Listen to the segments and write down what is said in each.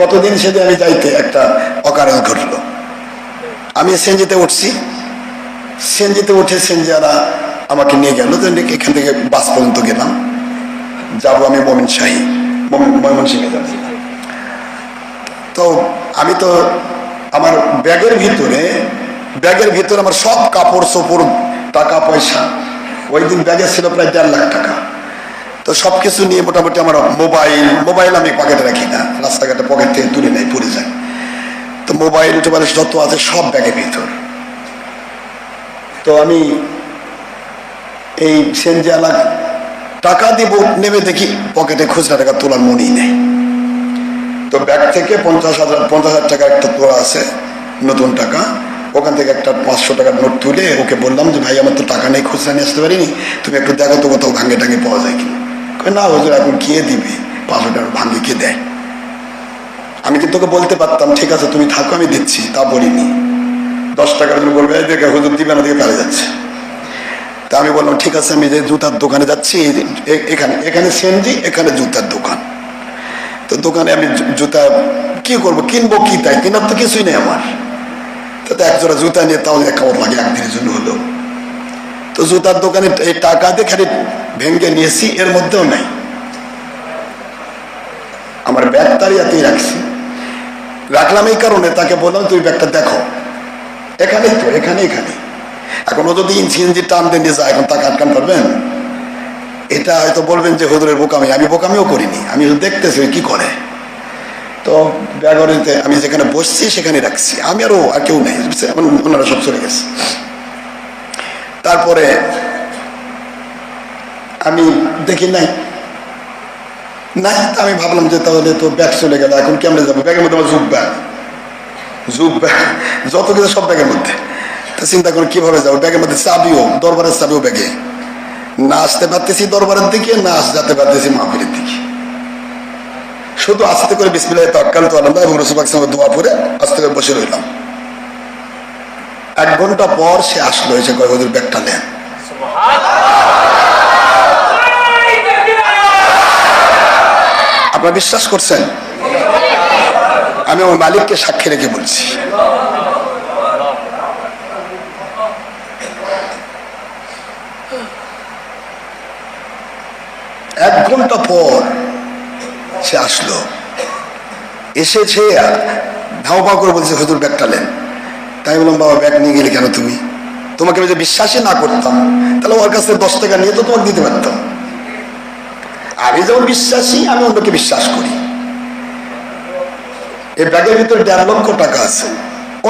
গতদিন সেদিন আমি যাইতে একটা অকারণ ঘটলো। আমি সেনজিতে উঠছি। সেনজিতে উঠে সেনজিয়ারা আমাকে নিয়ে গেল এখান থেকে বাস পর্যন্ত গেলাম। যাব আমি মমিন শাহী ময়মন সিংহে যাচ্ছি তো আমি তো আমার ব্যাগের ভিতরে ব্যাগের ভিতরে আমার সব কাপড় চোপড় টাকা পয়সা ওই দিন ব্যাগে ছিল প্রায় দেড় লাখ টাকা। সব কিছু নিয়ে মোটামুটি আমার মোবাইল মোবাইল আমি পকেটে রাখি না। রাস্তাঘাটে পকেট থেকে তুলে নেই, পড়ে যায়। তো মোবাইল টোবাইল যত আছে সব ব্যাগের ভিতর তো আমি এই সেনজিয়ালা টাকা দিব নেমে দেখি পকেটে খুচরা টাকা তোলার মনেই নেই। তো ব্যাগ থেকে পঞ্চাশ হাজার পঞ্চাশ হাজার টাকা একটা তোলা আছে, নতুন টাকা। ওখান থেকে একটা পাঁচশো টাকার নোট তুলে ওকে বললাম যে, ভাই, আমার তো টাকা নেই, খুচরা নিয়ে আসতে পারিনি। তুমি একটু দেখো তো কোথাও ভাঙে টাঙে পাওয়া যায় কি না, হুজুর, এখন কে দিবি। পাঁচশো টাকার ভাঙে কে দেয়। আমি কিন্তু তোকে বলতে পারতাম, ঠিক আছে, তুমি থাকো, আমি দিচ্ছি, তা বলিনি। দশ টাকার জন্য বলবে দেখে হুজুর দিবে না দিকে পেরে যাচ্ছে। তা আমি বললাম, ঠিক আছে, আমি যে জুতার দোকানে যাচ্ছি এখানে এখানে সেনজি, এখানে জুতার দোকান। তো দোকানে আমি জুতা কি করব, কিনবো কি তাই? কেনার তো কিছুই নেই আমার। তাতে এক জোড়া জুতা নিয়ে তাও এক লাগে, একদিনের জন্য হলো। তো জুতার দোকানে এই টাকা দিয়ে খালি ভেঙ্গে নিয়েছি, এর মধ্যেও নাই। আমার ব্যাগ তাড়িয়াতেই রাখছি। রাখলাম এই কারণে, তাকে বললাম, তুমি ব্যাগটা দেখো। এখানেই তো এখানে এখানে এখন যদি ইঞ্চি টান দিয়ে যায়, এখন তাকে আটকান পারবেন এটা হয়তো বলবেন যে হুজুরের বোকামি, আমি বোকামিও করিনি, আমি দেখতেছি কি করে। তো ব্যাগরিতে আমি যেখানে বসছি সেখানে রাখছি। আমি আরও আর কেউ নেই ওনারা সব চলে গেছে। তারপরে আমি দেখি নাই। নাই আমি ভাবলাম যে তাহলে তো ব্যাগ চলে গেল, এখন কেমনে যাব? ব্যাগের মধ্যে আমার জুব ব্যাগ জুব ব্যাগ যত কিছু সব ব্যাগের মধ্যে। তা চিন্তা করে, কীভাবে যাব? ব্যাগের মধ্যে চাবিও, দরবারের চাবিও ব্যাগে। না আসতে পারতেছি দরবারের দিকে, না যেতে পারতেছি মাহফিলের দিকে। শুধু আস্তে করে বিসমিল্লাহ তাক্কাল তো আলাদা এবং রসুল সঙ্গে দোয়া পরে আস্তে করে বসে রইলাম। এক ঘণ্টা পর সে আসলো এসে কয় ওদের ব্যাগটা নেন। আপনারা বিশ্বাস করছেন? আমি আমার মালিককে সাক্ষী রেখে বলছি। এক ঘণ্টা পর সে আসলো। এসেছে ধাও পাও করে বলছে, হুজুর ব্যাগটা নেন। তাই বললাম, বাবা, ব্যাগ নিয়ে গেলে কেন তুমি? তোমাকে যদি বিশ্বাসই না করতাম, তাহলে ওর কাছ দশ টাকা নিয়ে তো তোমাকে দিতে পারতাম। আমি যেমন বিশ্বাসী, আমি অন্যকে বিশ্বাস করি। এই ব্যাগের ভিতরে দেড় লক্ষ টাকা আছে।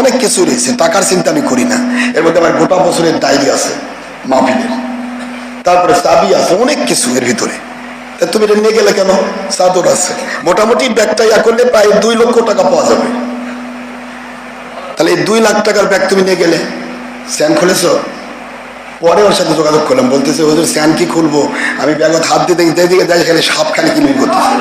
অনেক কিছু রয়েছে, টাকার চিন্তা আমি করি না। এর মধ্যে আমার গোটা বছরের ডায়েরি আছে, মাহফিলের। তারপরে চাবি আছে, অনেক কিছু এর ভিতরে। তুমি এটা নিয়ে গেলে কেন? চাদর আছে। মোটামুটি ব্যাগটা ইয়া করলে প্রায় দুই লক্ষ টাকা পাওয়া যাবে। তাহলে এই দুই লাখ টাকার ব্যাগ তুমি নিয়ে গেলে স্যান খুলেছো পরে ওর সাথে যোগাযোগ করলাম বলতেছে হুজুর স্যান কি খুলবো আমি ব্যাগত হাত দিতে দিতে দিকে যাই খালি সাপ খালি কিনবি করতেছে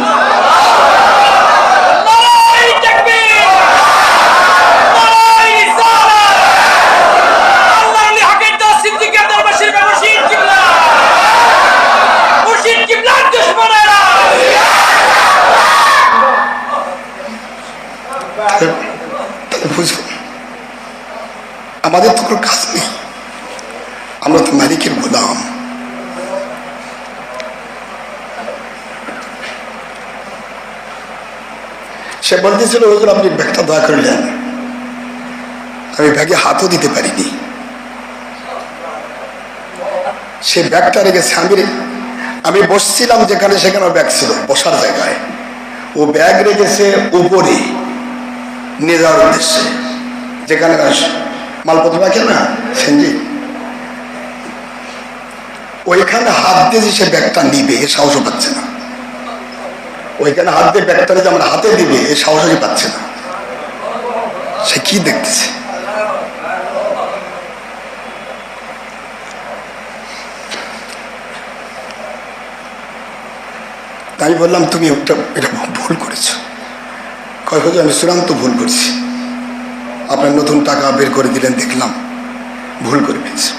নারাই আমাদের তো কোনো কাজ নেই। আমরা তো মালিকের গোলাম। সে বলতেছিল, হুজুর, আপনি ব্যাগটা দয়া করলেন আমি ব্যাগে হাতও দিতে পারিনি। সে ব্যাগটা রেখেছে আমি আমি বসছিলাম যেখানে সেখানে ব্যাগ ছিল, বসার জায়গায়। ও ব্যাগ রেখেছে উপরে নিয়ে যাওয়ার উদ্দেশ্যে, যেখানে মালপত্র রাখে না? সেনজি। ওইখানে হাত দিয়ে সে ব্যাগটা নিবে, এ সাহসও পাচ্ছে না। ওইখানে হাত দিয়ে ব্যাগটা যে আমার হাতে দিবে, এ সাহসই পাচ্ছে না। সে কি দেখতেছে? আমি বললাম, তুমি ওটা এটা ভুল করেছ। কয় আমি চূড়ান্ত ভুল করছি। আপনার নতুন টাকা বের করে দিলেন দেখলাম। ভুল করে ফেলছি।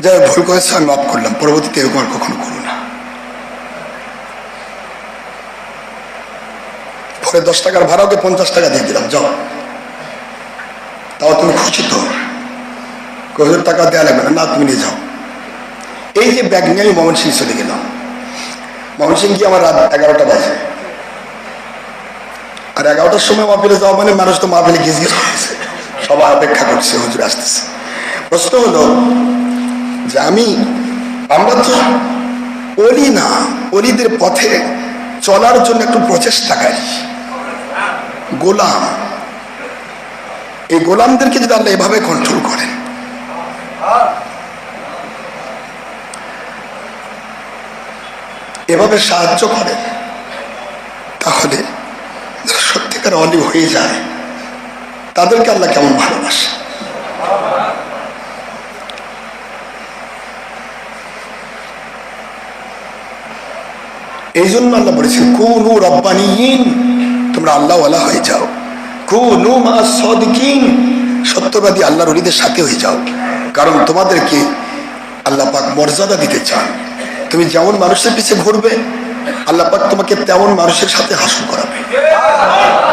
যাই হোক, ভুল করেছে আমি মাফ করলাম। পরবর্তীতে এরকম আর কখনো করো না। পরে দশ টাকার ভাড়া ওকে পঞ্চাশ টাকা দিয়ে দিলাম যাও। তাও তুমি খুশি তো? কয়েক টাকা দেওয়া লাগবে না। না তুমি নিয়ে যাও। এই যে ব্যাগ নিয়ে আমি ময়মনসিং চলে গেলাম। ময়মনসিং গিয়ে আমার রাত এগারোটা বাজে। আর এগারোটার সময় মাহফিলে যাওয়া মানে মানুষ তো মাহফিলে গিয়ে গিয়ে করছে। সবাই অপেক্ষা করছে, হুজুর আসতেছে। প্রশ্ন হলো যে আমি, আমরা তো অলি না, অলিদের পথে চলার জন্য একটু প্রচেষ্টা প্রচেষ্টাকারী গোলাম, এই গোলামদেরকে যদি আল্লাহ এভাবে কন্ট্রোল করেন। এভাবে সাহায্য করেন, তাহলে সত্যিকার অলি হয়ে যায় তাদেরকে আল্লাহ কেমন ভালোবাসে? এই জন্য আল্লাহ বলেছেন, কুনু রব্বানিয়িন তোমরা আল্লাহওয়ালা হয়ে যাও। কুনু মা সদিকিন সত্যবাদী আল্লাহর অলিদের সাথে হয়ে যাও। কারণ তোমাদেরকে আল্লাহ পাক মর্যাদা দিতে চান। তুমি যেমন মানুষের পিছে ঘুরবে, আল্লাহ পাক তোমাকে তেমন মানুষের সাথে হাসল করাবে।